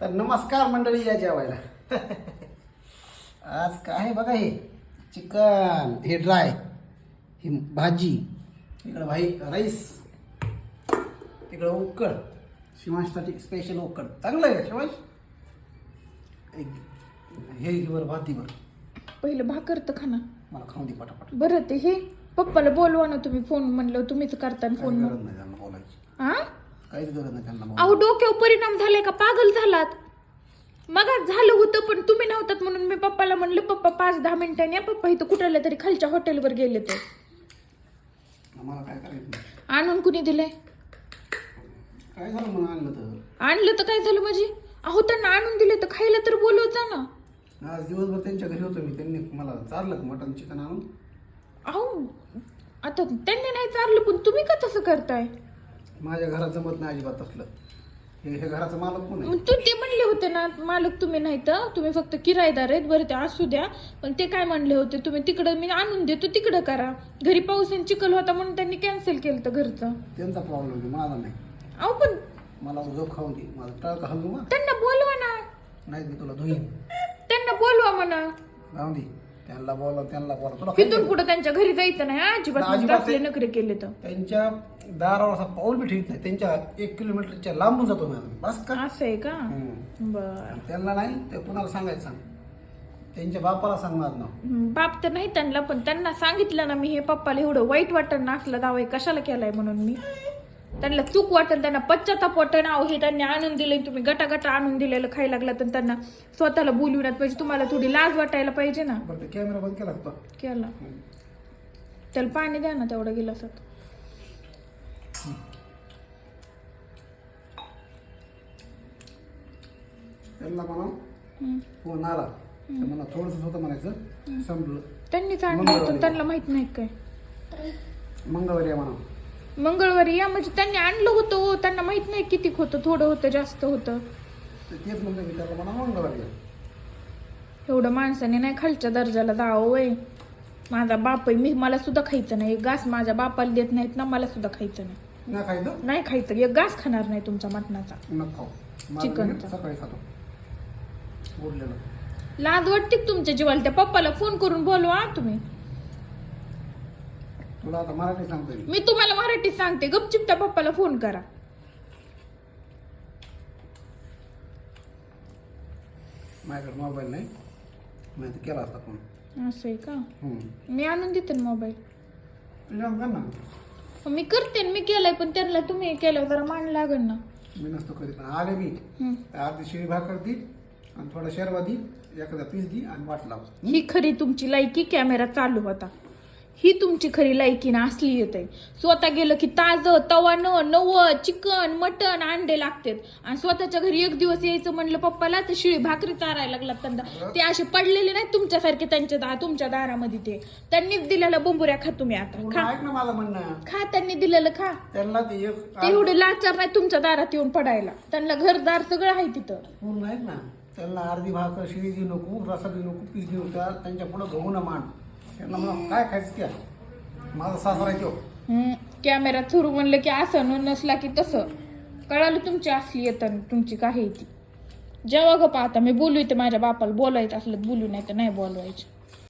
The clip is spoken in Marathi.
तर नमस्कार मंडळी या जेवायला. आज काय आहे बघा हे? चिकन हे ड्राय ही भाजी इकडं भाई राईस तिकडं उकड. शिवांशसाठी स्पेशल उकड. चांगलं आहे शिवांश? एक हे घे बरं भाती बरं पहिलं भाकर तर खाना मला खाऊन दे पटापट. बरं ते हे पप्पाला बोलवा ना तुम्ही फोन म्हणलं तुम्हीच करता काही फोन गरज नाही त्यांना बोलायची. हा काहीच गरज नाही त्यांना अहो. डोक्यावर परिणाम झालाय का? पागल झालात. मग झालं होतं पण तुम्ही नव्हतात म्हणून मी पप्पाला म्हणलं पप्पा पाच दहा मिनिटांनी या. पप्पा इथं कुठल्या तरी खालच्या हॉटेलवर गेले ते. आम्हाला काय करायचं? नाही. आणून कुणी दिलंय? काय झालं म्हणून आणलं तर? आणलं तर काय झालं म्हणजे अहो त्यांना आणून दिले तर खायला तर बोलवता ना. आज दिवसभर त्यांच्या घरी होतो मी. त्यांनी मला चारलं मटन चिकन आणून. अहो आता त्यांनी नाही चाललं पण तुम्ही का तसं करताय? माझ्या घरात जमत नाही अजिबात असलं. हे हे घराचं मालक कोण आहे? मग तू ते म्हणले होते ना मालक तुम्ही नाही तर तुम्ही फक्त किरायदार आहेत बरं ते असू द्या. पण ते काय म्हणले होते? तुम्ही तिकडं मी आणून देतो तिकडं करा. घरी पाऊस आणि चिखल होता म्हणून त्यांनी कॅन्सल केलं तर घरचं. त्यांचा प्रॉब्लेम आहे माझा नाही. अहो पण मला जो खाऊन दे माझं टाळका हलवू त्यांना बोलवा ना. नाही मी तुला धुईन. त्यांना बोलवा म्हणा. राहून दे. त्यांना बोला त्यांना बोला तुला तिथून? पुढे त्यांच्या घरी जायचं नाही हा, अजिबात ना, मग अजिबात नाही. नखरे केले तर. त्यांच्या दारावर असा पाऊल बी ठेवत नाही. त्यांच्या एक किलोमीटरच्या लांबून जातो मी बस का? असं आहे का? हम्म. बर. त्यांना नाही ते कुणाला सांगायचं सांग? त्यांच्या बापाला सांग माझं नाव. बाप तर नाही त्यांना पण त्यांना सांगितलं ना मी हे पप्पाला एवढं वाईट वाटण ना असलं दावा कशाला केलाय म्हणून मी? त्यांना चूक वाटण त्यांना पश्चाताप वाटण अहो हे त्यांनी आणून दिले तुम्ही गटा गटा आणून दिलेलं खायला लागला तर त्यांना स्वतःला बोलविण्यात पाहिजे. तुम्हाला थोडी लाज वाटायला पाहिजे ना. बरं कॅमेरा बंद केला केला. त्याला पाणी द्या ना तेवढं गिलासात. त्यांना म्हणा हम्म. फोन आला. तर मला थोडंसं होतं म्हणायचं. संपलं. त्यांनीच आणलं होतं त्यांना माहीत नाही काय. मंगळवारी म्हणा. मंगळवारी या म्हणजे त्यांनी आणलं होतं हो, त्यांना माहीत नाही किती होतं थोडं होतं जास्त होतं. तर तेच म्हणलं मी त्याला म्हणा मंगळवारी आहे एवढं माणसाने नाही खालच्या दर्जाला जावं वय माझा बाप आहे मी मला सुद्धा खायचं नाही. एक घास माझ्या बापाला देत नाहीत ना मला सुद्धा खायचं नाही. नाही खायचं? नाही खायचं. एक घास खाणार नाही तुमच्या मटणाचा. नको खाऊ. माझं चिकनचं. मी सकाळी खातो. बोललेलं लाज वाटते का तुमच्या जीवाला? त्या पप्पाला फोन करून बोलवा तुम्ही. तुला आता मराठी सांगतोय मी. मी तुम्हाला मराठीत सांगते. गपचिप त्या पप्पाला फोन करा. माझ्याकडे मोबाईल नाही. मी आता केला असता फोन. असं आहे का? हम्म. मी आणून देते ना मोबाईल. कर ना. मी करते ना, मी केलाय पण त्यांना तुम्ही केलं जरा मान लागल ना. मी नसतो करीत. आले मी. हम्म. अर्धी शिळी भाकर दी आणि थोडा शेरवा दी. एखादा पीस दी आणि वाट लाव. ही खरी तुमची लायकी. कॅमेरा चालू होता. ही तुमची खरी लायकी ना असली येते स्वतः गेलं की ताज तवानं नव चिकन मटन अंडे लागतात. आणि स्वतःच्या घरी एक दिवस यायचं म्हणलं पप्पाला तर शिळी भाकरी चारायला लागला त्यांना. ते असे पडलेले नाहीत तुमच्यासारखे त्यांच्या दा तुमच्या दारामध्ये ते. त्यांनीच दिलेलं बोंबुऱ्या खा तुम्ही आता. खा. ऐक ना माझं म्हणणं. खा त्यांनी दिलेलं खा. त्यांना ते एक ते एवढे लाचार नाही तुमच्या दारात येऊन पडायला. त्यांना घरदार सगळं आहे तिथं. पूर्ण ना त्यांना अर्धी भाकर शिळी देऊ नको रसा देऊ नको पीस देऊ नका त्यांच्या पुढं गहू ना मान. त्यांना म्हणा काय खायचं की माझा सासरा आहे तो हम्म, कॅमेरा थोरू म्हणलं की असं न नसला की तसं. कळालं तुमची असली येतं तुमची काय आहे ती. जेव्हा ग पाहता मी बोलू इथे माझ्या बापाला बोलायचं असलं तर बोलू नाही तर नाही बोलवायचं.